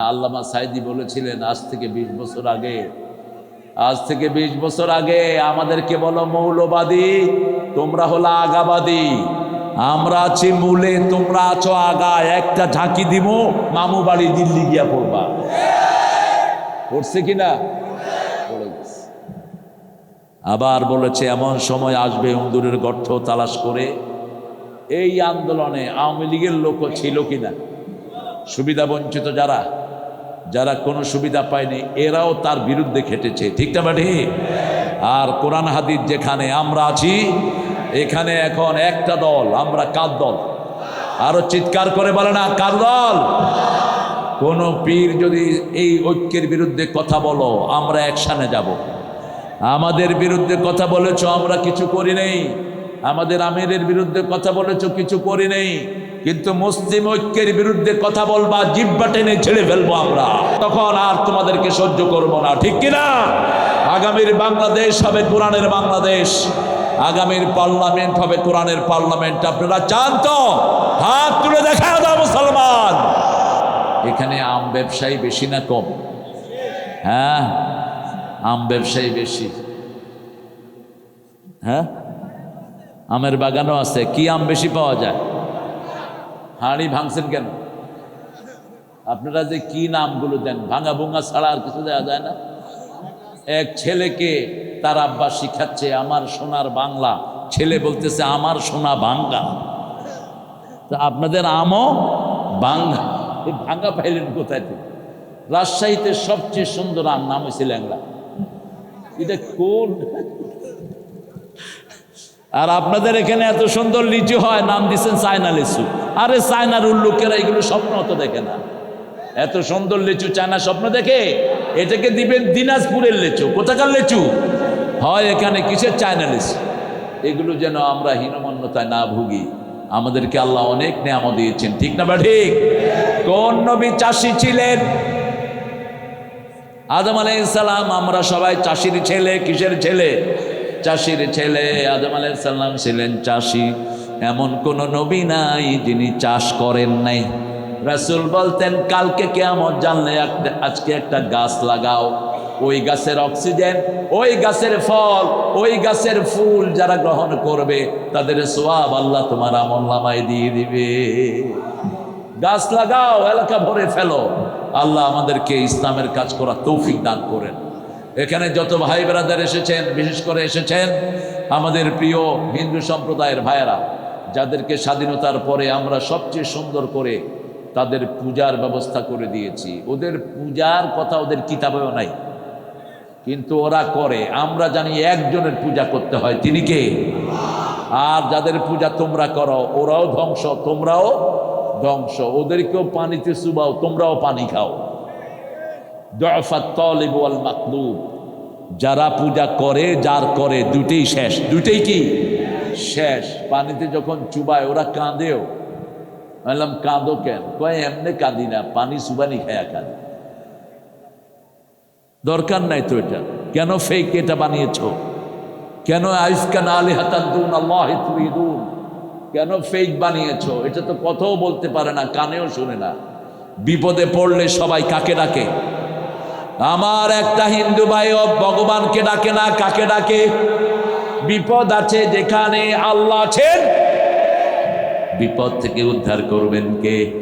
আল্লামা সাইদি বলেছিলেন, আজ থেকে ২০ বছর আগে, আজ থেকে ২০ বছর আগে আমাদেরকে বলো মৌলবাদী, তোমরা হলো আগাবাদী। আমরা আছি মূলে, তোমরা আছো আগা একটা ঝাঁকি দিব মামু বাড়ি দিল্লি গিয়া পড়বা। পড়ছে কিনা আবার বলেছে, এমন সময় আসবে উন্দুরের গর্ত তালাশ করে। এই আন্দোলনে আওয়ামী লীগের লোকও ছিল কিনা? সুবিধা বঞ্চিত যারা যারা কোনো সুবিধা পায়নি, এরাও তার বিরুদ্ধে খেটেছে। ঠিক না বাড়ি আর কোরআন হাদিস যেখানে আমরা আছি, এখানে এখন একটা দল, আমরা কার দল? আরও চিৎকার করে বলে না, কার দল? কোন পীর যদি এই ঐক্যের বিরুদ্ধে কথা বলো, আমরা একসানে যাব। আমাদের বিরুদ্ধে কথা বলেছ, আমরা কিছু করি নেই। আমাদের আমিরের বিরুদ্ধে কথা বলেছ, কিছু করি নেই। কিন্তু মুসলিম ঐক্যের বিরুদ্ধে কথা বলবা, জিব্বা টেনে ছেড়ে ফেলব আমরা। তখন আর তোমাদেরকে সহ্য করব না, ঠিক কিনা? আগামীর বাংলাদেশ হবে কোরআনের বাংলাদেশ। আগামীর পার্লামেন্ট হবে কোরআনের পার্লামেন্ট। আপনারা চান তো? হাত তুলে দেখা দাও মুসলমান। এখানে আম ব্যবসায়ী বেশি না কম? হ্যাঁ আম ব্যবসায়ী বেশি। হ্যাঁ? আমের বাগানও আছে, কি আম বেশি পাওয়া যায়? হাঁড়ি ভাঙছেন কেন? আপনারা যে কি নামগুলো দেন, ভাঙা ভুঙা ছাড়া আর কিছু দেওয়া যায় না? এক ছেলেকে তার আব্বা শিখাচ্ছে, আমার সোনার বাংলা। ছেলে বলতেছে, আমার সোনা বাঙ্গা তা আপনাদের আমও বাঙ্গা এই ভাঙ্গা পাইলেন কোথায় থেকে? রাজশাহীতে সবচেয়ে সুন্দর আম, নাম হয়েছে ল্যাংলা এটা কোন? আর আপনাদের এখানে এত সুন্দর লিচু হয়, নাম দিচ্ছেন চায়না লিচু। আরে চায়নার উল্লুকেরা এগুলো স্বপ্ন অত দেখে না। এত সুন্দর লিচু চায়না স্বপ্ন দেখে? এটাকে দিবেন দিনাজপুরের লিচু। কোথাকার লিচু? হয় এখানে কিসের চায়না লিচু? এগুলো যেন আমরা হীনমন্যতায় না ভুগি। আমাদেরকে আল্লাহ অনেক নেয়ামত দিয়েছেন। ঠিক না বা ঠিক? কোন নবী চাষি ছিলেন? আদম আলাইসাল্লাম আমরা সবাই চাষির ছেলে, কিসের ছেলে? চাষির ছেলে আদম আলাইসাল্লাম ছিলেন চাষি। এমন কোন নবী নাই যিনি চাষ করেন নাই। রাসুল বলতেন, কালকে কেমন জানলে আজকে একটা গাছ লাগাও। ওই গাছের অক্সিজেন, ওই গাছের ফল, ওই গাছের ফুল যারা গ্রহণ করবে, তাদের সোয়াব আল্লাহ তোমার আমল নামায় দিয়ে দিবে। গাছ লাগাও, এলাকা ভরে ফেলো। আল্লাহ আমাদেরকে ইসলামের কাজ করা তৌফিক দান করেন। এখানে যত ভাই ব্রাদার এসেছেন, বিশেষ করে এসেছেন আমাদের প্রিয় হিন্দু সম্প্রদায়ের ভাইয়েরা, যাদেরকে স্বাধীনতার পরে আমরা সবচেয়ে সুন্দর করে তাদের পূজার ব্যবস্থা করে দিয়েছি। ওদের পূজার কথা ওদের কিতাবেও নাই। কিন্তু ওরা করে। আমরা জানি একজনের পূজা করতে হয়, তিনি কে? আর যাদের পূজা তোমরা করো, ওরাও ধ্বংস, তোমরাও ধ্বংস। ওদেরকেও পানিতে চুবাও, তোমরাও পানি খাও। যারা পূজা করে, যার করে দুটেই শেষ। দুটেই কি? শেষ। পানিতে যখন চুবায়, ওরা কাঁদেও। বললাম, কাঁদো কেন? কয়, এমনি কাঁদি না, পানি চুবানি খায়া কাঁদি। দরকার নাই তো এটা। কেন ফেক এটা বানিয়েছ? কেন কেন ফেক বানিয়েছো? এটা তো কথাও বলতে পারে না, কানেও শুনে না। বিপদে পড়লে সবাই কাকে ডাকে? আমার একটা হিন্দু ভাইও ভগবানকে ডাকে না, কাকে ডাকে? বিপদ আছে যেখানে আল্লাহ আছেন। বিপদ থেকে উদ্ধার করবেন কে?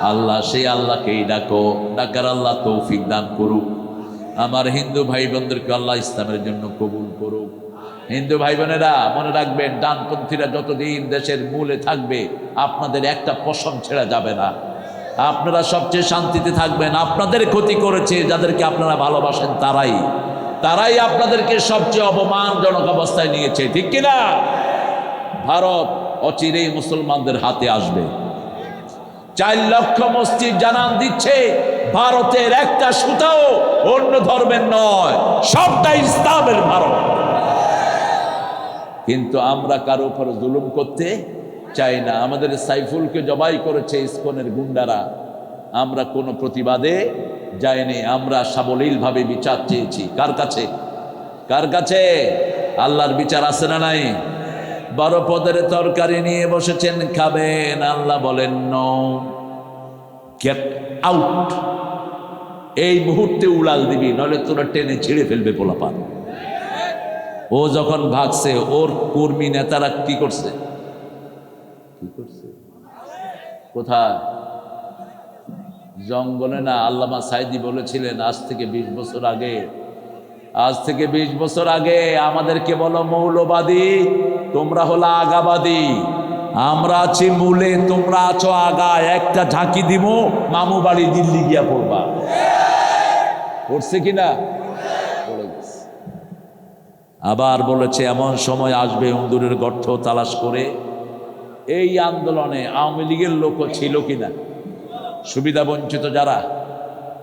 আল্লাহ, সেই আল্লাহকেই ডাকো। ডাকার আল্লাহ তৌফিক দান করুক। আমার হিন্দু ভাই বোনদেরকে আল্লাহ ইসলামের জন্য কবুল করুক। হিন্দু ভাই বোনেরা মনে রাখবেন, ডানপন্থীরা যতদিন দেশের মূলে থাকবে, আপনাদের একটা পশম ছেড়া যাবে না। আপনারা সবচেয়ে শান্তিতে থাকবেন। আপনাদের ক্ষতি করেছে যাদেরকে আপনারা ভালোবাসেন তারাই। তারাই আপনাদেরকে সবচেয়ে অপমানজনক অবস্থায় নিয়েছে। ঠিক কিনা? ভারত অচিরেই মুসলমানদের হাতে আসবে। চার লক্ষ মসজিদ জানান দিচ্ছে, ভারতের একটা সুতাও অন্য ধর্মের নয়। সবটাই ইসলামের ভারত। কিন্তু আমরা কারও উপর জুলুম করতে চাই না। আমাদের সাইফুলকে জবাই করেছে ইস্কনের গুন্ডারা। আমরা কোনো প্রতিবাদে যাইনি। আমরা সাবলীলভাবে বিচার চেয়েছি। কার কাছে? কার কাছে? আল্লাহর বিচার আছে না নাই? বারো পদের তরকারি নিয়ে বসেছেন, খাবেন। আল্লাহ বলেন নো আউট এই মুহূর্তে উড়াল দিবি নলে তোরা টেনে ছিঁড়ে ফেলবে পোলাপান। ও যখন ভাগছে, ওর কর্মী নেতারা কি করছে? কি করছে? কোথায়? জঙ্গলে না আল্লামা সাইদি বলেছিলেন, আজ থেকে ২০ বছর আগে, আজ থেকে ২০ বছর আগে আমাদেরকে বলো মৌলবাদী, তোমরা হলো আগাবাদী। আমরা আছি মূলে, তোমরা আছো আগায়। একটা ঝাঁকি দিব মামু বাড়ি দিল্লি গিয়া পড়বা। পড়ছে কিনা আবার বলেছে, এমন সময় আসবে ইন্দুরের গর্ত তালাশ করে এই আন্দোলনে আওয়ামী লীগের লোকও ছিল কিনা? সুবিধা বঞ্চিত যারা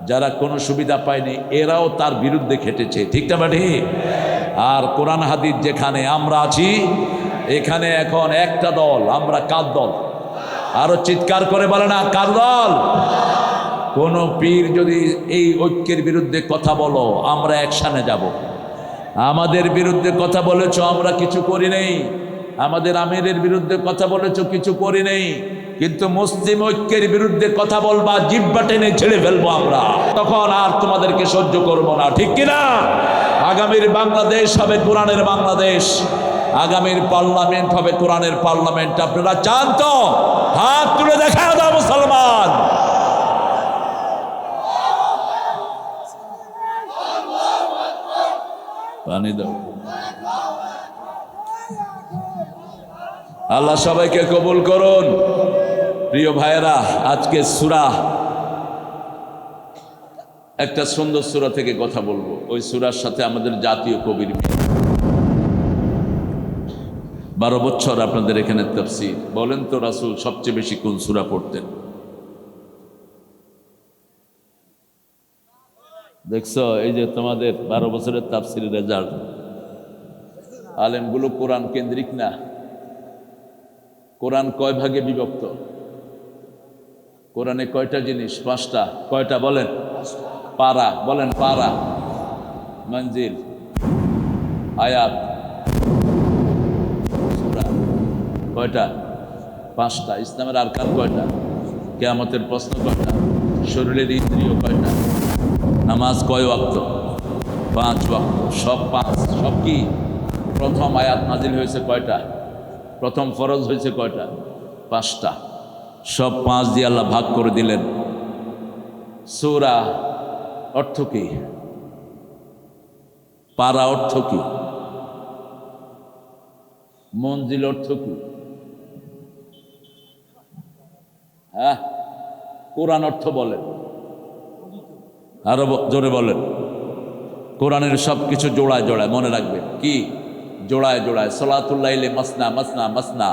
যারা কোনো সুবিধা পায়নি, এরাও তার বিরুদ্ধে খেটেছে। ঠিক না বাড়ি আর কোরআন হাদিস যেখানে আমরা আছি, এখানে এখন একটা দল, আমরা কার দল? আরও চিৎকার করে বলে না, কার দল? কোন পীর যদি এই ঐক্যের বিরুদ্ধে কথা বলো, আমরা একসানে যাব। আমাদের বিরুদ্ধে কথা বলেছ, আমরা কিছু করি নেই। আমাদের আমিরের বিরুদ্ধে কথা বলেছ, কিছু করি নেই। কিন্তু মুসলিম ঐক্যের বিরুদ্ধে কথা বলবা, জিব্বা টেনে ছেড়ে ফেলব আমরা। তখন আর তোমাদেরকে সহ্য করব না, ঠিক কিনা আগামীর বাংলাদেশ হবে কোরআনের বাংলাদেশ। আগামীর পার্লামেন্ট হবে কোরআনের পার্লামেন্ট। আপনারা চান তো? হাত তুলে দেখা দাও মুসলমান। পানি দাও। আল্লাহ সবাইকে কবুল করুন। প্রিয় ভাইয়েরা, আজকে সুরা, একটা সুন্দর সুরা থেকে কথা বলব। ওই সুরার সাথে আমাদের জাতীয় কবির বারো বছর আপনাদের এখানে তফসির। বলেন তো রাসুল, সবচেয়ে বেশি কোন সুরা পড়তেন? দেখছ, এই যে তোমাদের বারো বছরের তাফসির রেজাল্ট। আলেমগুলো কোরআন কেন্দ্রিক না। কোরআন কয় ভাগে বিভক্ত? কোরআনে কয়টা জিনিস? পাঁচটা। কয়টা বলেন? পারা। বলেন পারা। মঞ্জিল আয়াত। কয়টা? পাঁচটা। ইসলামের আরকান কয়টা? কেয়ামতের প্রশ্ন কয়টা? শরীরের ইন্দ্রিয় কয়টা? নামাজ কয় ওয়াক্ত? পাঁচ ওয়াক্ত। সব পাঁচ। সব কি? প্রথম আয়াত নাজিল হয়েছে কয়টা? প্রথম ফরজ হয়েছে কয়টা? পাঁচটা। সব পাঁচ দিয়ে আল্লাহ ভাগ করে দিলেন। সৌরা অর্থ কি? পারা অর্থ কি? মঞ্জিল অর্থ কি? হ্যাঁ? কোরআন অর্থ বলেন। আরও জোরে বলেন। কোরআনের সব কিছু জোড়ায় জোড়ায় মনে রাখবেন। কি? জোড়ায় জোড়ায়, সলাতুল্লাইলে মাসনা মাসনা মাসনা।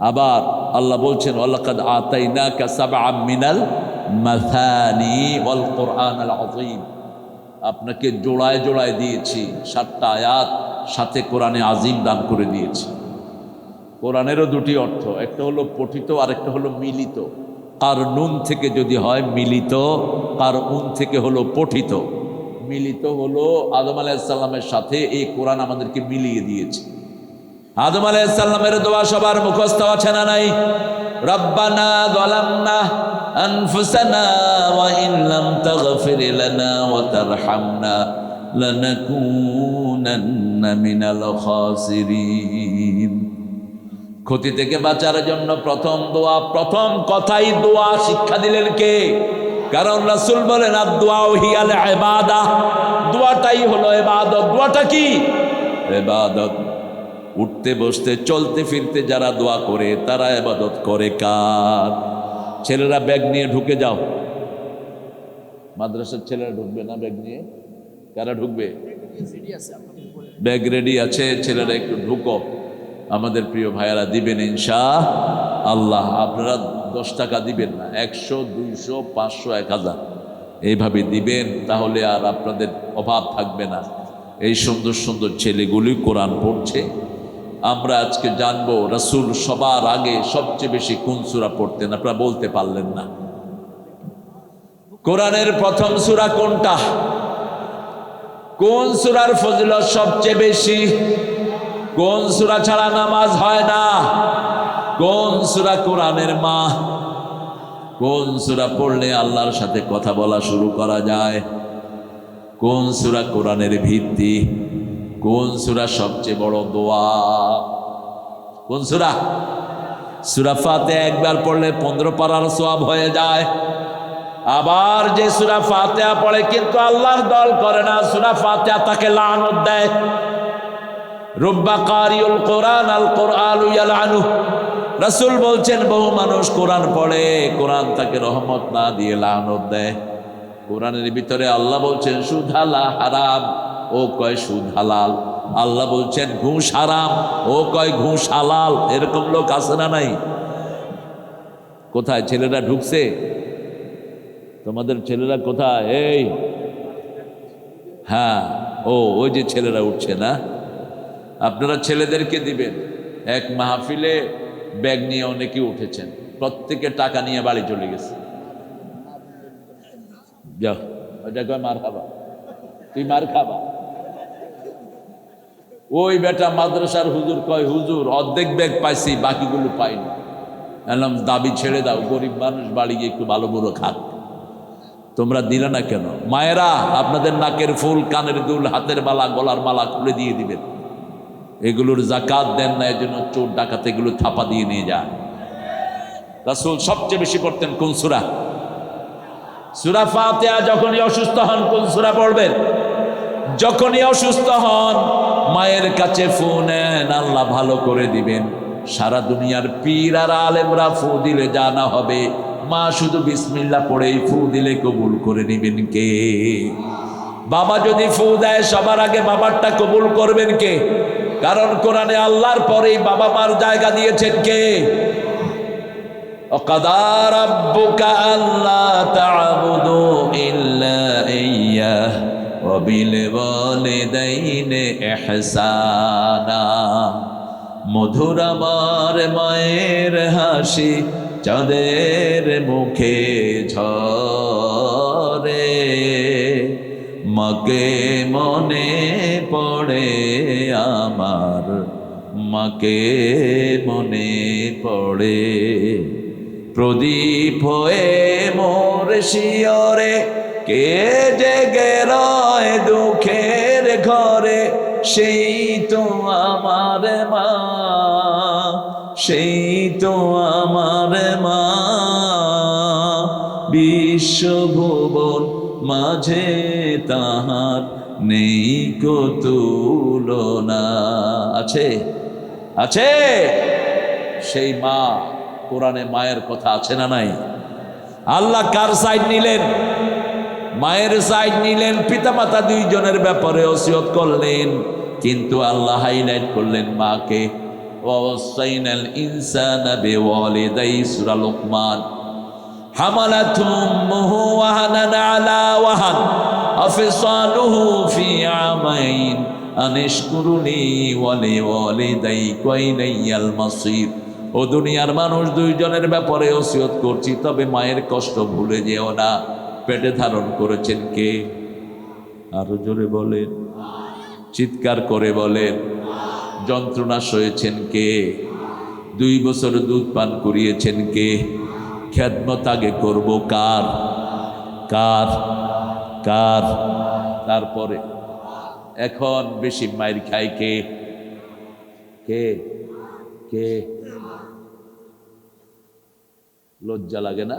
আবার আল্লাহ বলছেন মিনাল আযীম। আপনাকে জোড়ায় জোড়ায় দিয়েছি, সাতটা আয়াত, সাথে কোরআনে আজিম দান করে দিয়েছি। কোরআনেরও দুটি অর্থ, একটা হলো পঠিত আর একটা হলো মিলিত। কার নুন থেকে যদি হয় মিলিত, কার উন থেকে হলো পঠিত। মিলিত হলো আদম আলাইসাল্লামের সাথে, এই কোরআন আমাদেরকে মিলিয়ে দিয়েছে। আদম আলাইসাল্লামের দোয়া সবার মুখস্থ আছে না নাই? রব্বানা ওয়া ইন লাম তাগফির লানা ওয়া তারহামনা লানাকুনান্না মিনাল খাসিরিন। ক্ষতি থেকে বাঁচার জন্য প্রথম দোয়া, প্রথম কথাই দোয়া শিক্ষা দিলেন কে? কারণ রাসুল বলেন দোয়াটাই হলো ইবাদত। দোয়াটা কি? ইবাদত। উঠতে, বসতে, চলতে, ফিরতে যারা দোয়া করে, তারা এবাদত করে কার? ছেলেরা ব্যাগ নিয়ে ঢুকে যাও। মাদ্রাসার ছেলেরা ঢুকবে না ব্যাগ নিয়ে? কারা ঢুকবে? ব্যাগ রেডি আছে, ছেলেরা একটু ঢুকো। আমাদের প্রিয় ভাইয়ারা দিবেন ইনশা আল্লাহ। আপনারা দশ টাকা দিবেন না, একশো, দুইশো, পাঁচশো, এক হাজার। এইভাবে দিবেন, তাহলে আর আপনাদের অভাব থাকবে না। এই সুন্দর সুন্দর ছেলেগুলি কোরআন পড়ছে। আমরা আজকে জানব, রাসূল সবার আগে সবচেয়ে বেশি কোন সূরা পড়তেন, আপনারা বলতে পারলেন না। কোরআনের প্রথম সূরা কোনটা? কোন সূরার ফজিলত সবচেয়ে বেশি? কোন সূরা ছাড়া নামাজ হয় না? কোন সুরা কোরআনের মা? কোন সুরা পড়লে আল্লাহর সাথে কথা বলা শুরু করা যায়? কোন সুরা কোরআনের ভিত্তি? কোন সুরা সবচেয়ে বড় দোয়া? কোন সুরা? সুরা ফাতে একবার পড়লে পনেরো পারার সব হয়ে যায়। আবার যে সুরা ফাতেহা পড়ে, কিন্তু আল্লাহর দল করে না, সুরা ফাতেহা তাকে লানত দেয়। রব্বা কারিউল কোরআন আল কোরআন রাসূল বলছেন, বহু মানুষ কোরআন পড়ে, কোরআন তাকে রহমত না দিয়ে লানত দেয়। কোরআনের ভিতরে আল্লাহ বলছেন, সুদ হালা হারাম, ও কয় সুদ হালাল? আল্লাহ বলছেন, ঘুষ হারাম, ও কয় ঘুষ হালাল। এরকম লোক আছে না নাই? কোথায় ছেলেরা ঢুকছে? তোমাদের ছেলেরা কোথায়? এই। হ্যাঁ ও, ওই যে ছেলেরা উঠছে না? আপনারা ছেলেদেরকে দিবেন। এক মাহফিলে ব্যাগ নিয়ে অনেকে উঠেছেন। প্রত্যেকে টাকা নিয়ে বাড়ি চলে গেছে। মার খাবা। তুই মার খাবা? ওই বেটা মাদ্রাসার হুজুর কয়, হুজুর, অর্ধেক ব্যাগ পাইছি, বাকিগুলো পাইনি। এলাম, দাবি ছেড়ে দাও, গরিব মানুষ বাড়ি গিয়ে একটু ভালো বুড়ো খাক। তোমরা দিলে না কেন? মায়েরা, আপনাদের নাকের ফুল, কানের দুল, হাতের মালা গলার মালা খুলে দিয়ে দিবেন। এগুলোর জাকাত দেন না, এজন্য চোর ডাকাত এগুলো থাপা দিয়ে নিয়ে যায়। রাসূল সবচেয়ে বেশি পড়তেন কোন সুরা? সুরা ফাতিহা যখনই অসুস্থ হন, কোন সুরা পড়বেন? যখনই অসুস্থ হন, মায়ের কাছে ফু নেন, আল্লাহ ভালো করে দিবেন। সারা দুনিয়ার পীর আর আলেমরা ফু দিলে জানা হবে, মা শুধু বিসমিল্লা পড়েই ফু দিলে কবুল করে নিবেন কে? বাবা যদি ফু দেয়, সবার আগে বাবারটা কবুল করবেন কে? কারণ কোরআনে আল্লাহর পরেই বাবা মার জায়গা দিয়েছেন কে وقضى ربك ألا تعبدوا إلا إياه وبالوالدين إحسانا মধুর আমার মায়ের হাসি চাঁদের মুখে ঝরে মাকে মনে পড়ে আমার, মাকে মনে পড়ে। প্রদীপ হয়ে মোর শিয়রে, কে জেগে রয় দুঃখের ঘরে, সেই তো আমার মা, সেই তো আমার মা। বিশ্বভুবন মাঝে তাহার নেই কো তুলনা আছে? আছে? সেই মা কোরআনে মায়ের কথা আছে না নাই? আল্লাহ কার সাইড নিলেন? মায়ের সাইড নিলেন, পিতামাতা দুইজনের ব্যাপারে ওসিয়ত করলেন, কিন্তু আল্লাহ হাইলাইট করলেন মাকে। ওয়াসাইনাল ইনসানা বিওয়ালিদাই সূরা লোকমান। حملته أمه وهنا على وهن وفصاله في عامين أن اشكر لي ولوالديك وإلي المصير ও দুনিয়ার মানুষ দুইজনের ব্যাপারে ওসিয়ত করছি তবে মায়ের কষ্ট ভুলে যেও না পেটে ধারণ করেছেন কে আরো জোরে বলেন চিৎকার করে বলেন যন্ত্রণা সয়েছেন কে দুই বছর দুধ পান করিয়েছেন কে খেদমত আগে করব। কার? কার? কার? তারপরে, এখন বেশি মায়ের খায় কে? কে? কে? লজ্জা লাগে না?